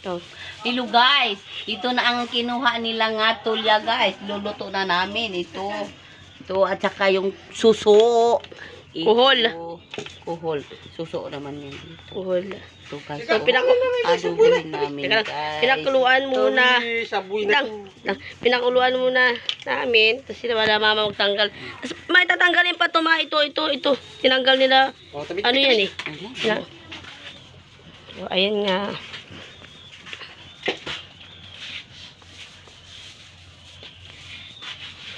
Ito. Hello guys, ito na ang kinuha nila nga tulya guys. Luluto na namin ito. Ito at saka yung suso. Ito. Kuhol. Kuhol. Suso naman yan. Kuhol. Ito guys. So, pinaku Adubuhin namin guys. pinakuluan muna. Lang, pinakuluan muna namin. Tapos sila wala mama magtanggal. Tapos may tatanggalin pa to ma. Ito, ito, ito. Tinanggal nila. Oh, tabi. Ano yan eh. Ayan. Yan. So, ayan nga.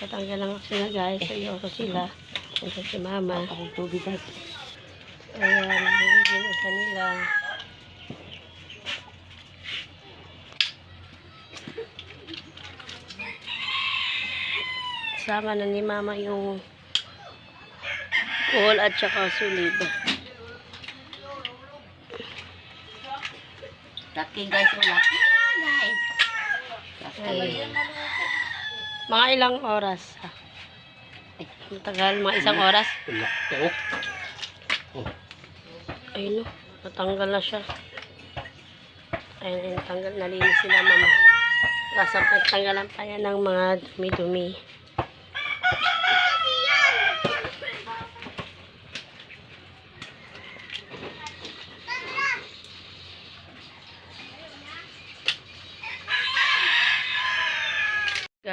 Tatanggal lang sila guys. Ayoko sila. Ito si mama. Ako tubig guys. Ayan, nilagyan na kanila. Sama na ni mama yung kuhol at saka sulib. Laki guys. Laki guys. Laki. Mga ilang oras? Ay, matagal, mga isang oras. Wala. Teo. Ayun no, natanggal na siya. Ayun, ayun, tanggal, nalinis sila mama. Kasap at tanggalan pa yan ng mga dumi-dumi.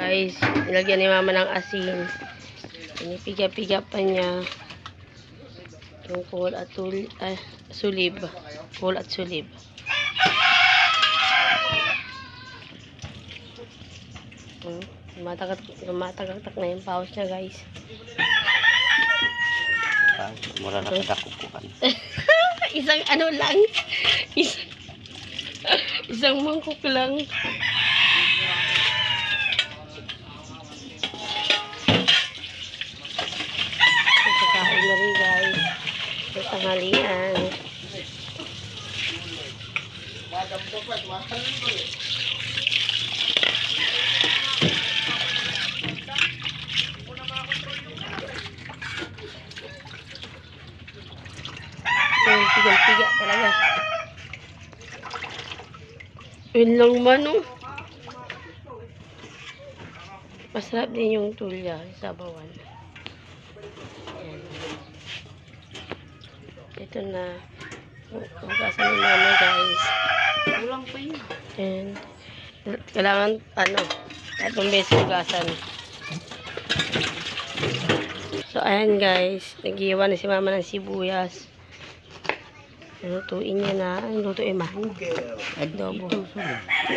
Guys, nilagyan ni mama ng asin. Pinipiga-piga pa niya yung kuhol at tul ah, sulib. Kuhol at sulib. Hmm. Lumatagat, lumatagak na yung paus niya guys. Mura na kadakukuhan. isang ano lang. Isang, isang mangkok lang. Tanghalian. Yung piga-piga talaga. Yun lang man oh. Masarap din yung tulya sa bawan. Ayan. Ito na. Hugasan ni mama guys. Kulang pa yun. And kailangan ano, tatlong beses hugasan. So ayan guys, nagiiwan na si mama ng sibuyas. Lutuin niya na. Ang lutuin ma? Adobo.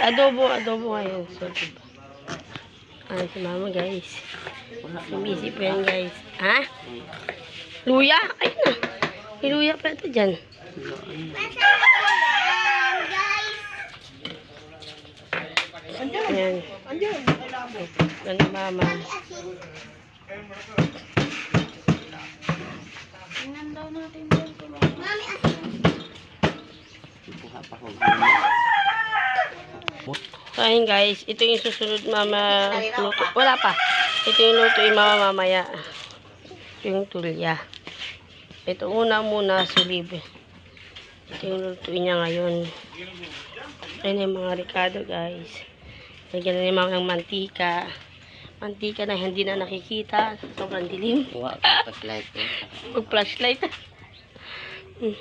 Adobo, adobo ngayon. So, diba? Ayan si mama guys. Sumisip yan guys. Ha? Luya? Ayun na. May luya pa ito dyan. Ayan. Yan ni mama. Buha pa ko. So, ayun guys, ito yung susunod mama luto. Wala pa. Ito yung luto yung mama mamaya. Ito yung tulya. Ito una muna, sulib. Ito yung luto niya ngayon. Ayun yung mga ricado guys. Lagyan na ni mama ng mantika. Mantika na hindi na nakikita. Sobrang dilim. Buha pa flashlight eh. Mm.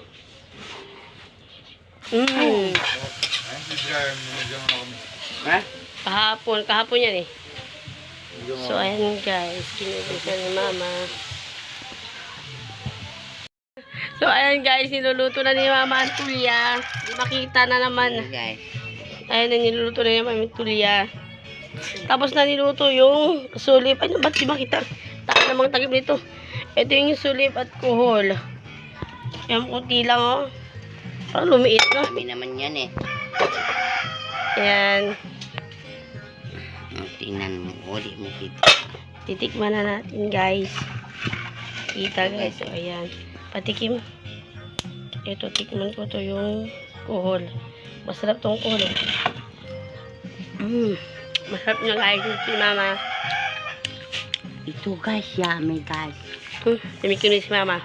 Mm. Ha? Kahapon, kahapon yan eh. So, ayan guys, kinubusan ni mama. So, ayan guys, niluluto na ni mama ang tulya. Di makita na naman. guys. Ayan na niluluto na ni mama tulya. Tapos na niluto yung sulip. Ay, ba't di makita? Taka namang takip nito. Ito yung sulip at kuhol. Yan, kunti lang oh. Parang lumiit no? Kami naman yan eh. Ayan. Oh, Tingnan mo. Uli mo kita. Titikman na natin, guys. Kita, guys. So, ayan. Patikim. Ito, tikman ko to yung kuhol. Masarap tong kuhol. eh. Mm. Masarap niya, guys. Si mama. Ito guys, yummy guys. Hmm. Tumikim si mama.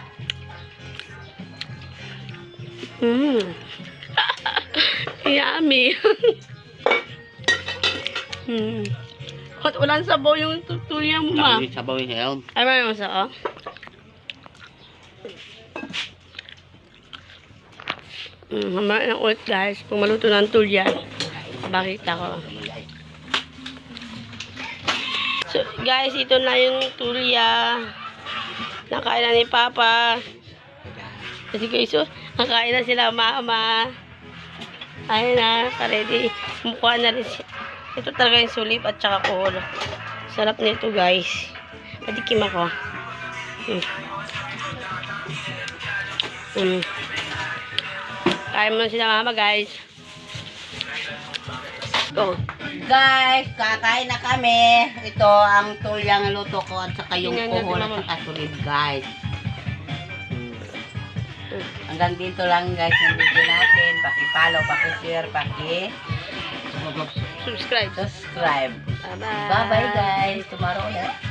Mm. Yummy. hmm. At walang sabaw yung tutuloy mo, ma. Sabaw yung helm. Ay, may mo sa, oh. Mm, na ulit, guys. Kung maluto ng tulya, bakit ako. So, guys, ito na yung tulya. Nakain na ni Papa. Kasi guys, oh, nakain na sila mama. Ayun na, ready. Mukha na rin siya. Ito talaga yung sulip at saka kuhol. Sarap nito, guys. Patikim ako. Mm. Mm. Kain mo na sila mama, guys. Go. Guys, kakain na kami. Ito ang tulyang luto ko at saka yung Tingnan natin, kuhol at Mama. saka sulit, guys. Hanggang dito lang guys yung video natin. Paki-follow, paki-share, paki Subscribe. subscribe. Bye-bye guys. Tomorrow ulit.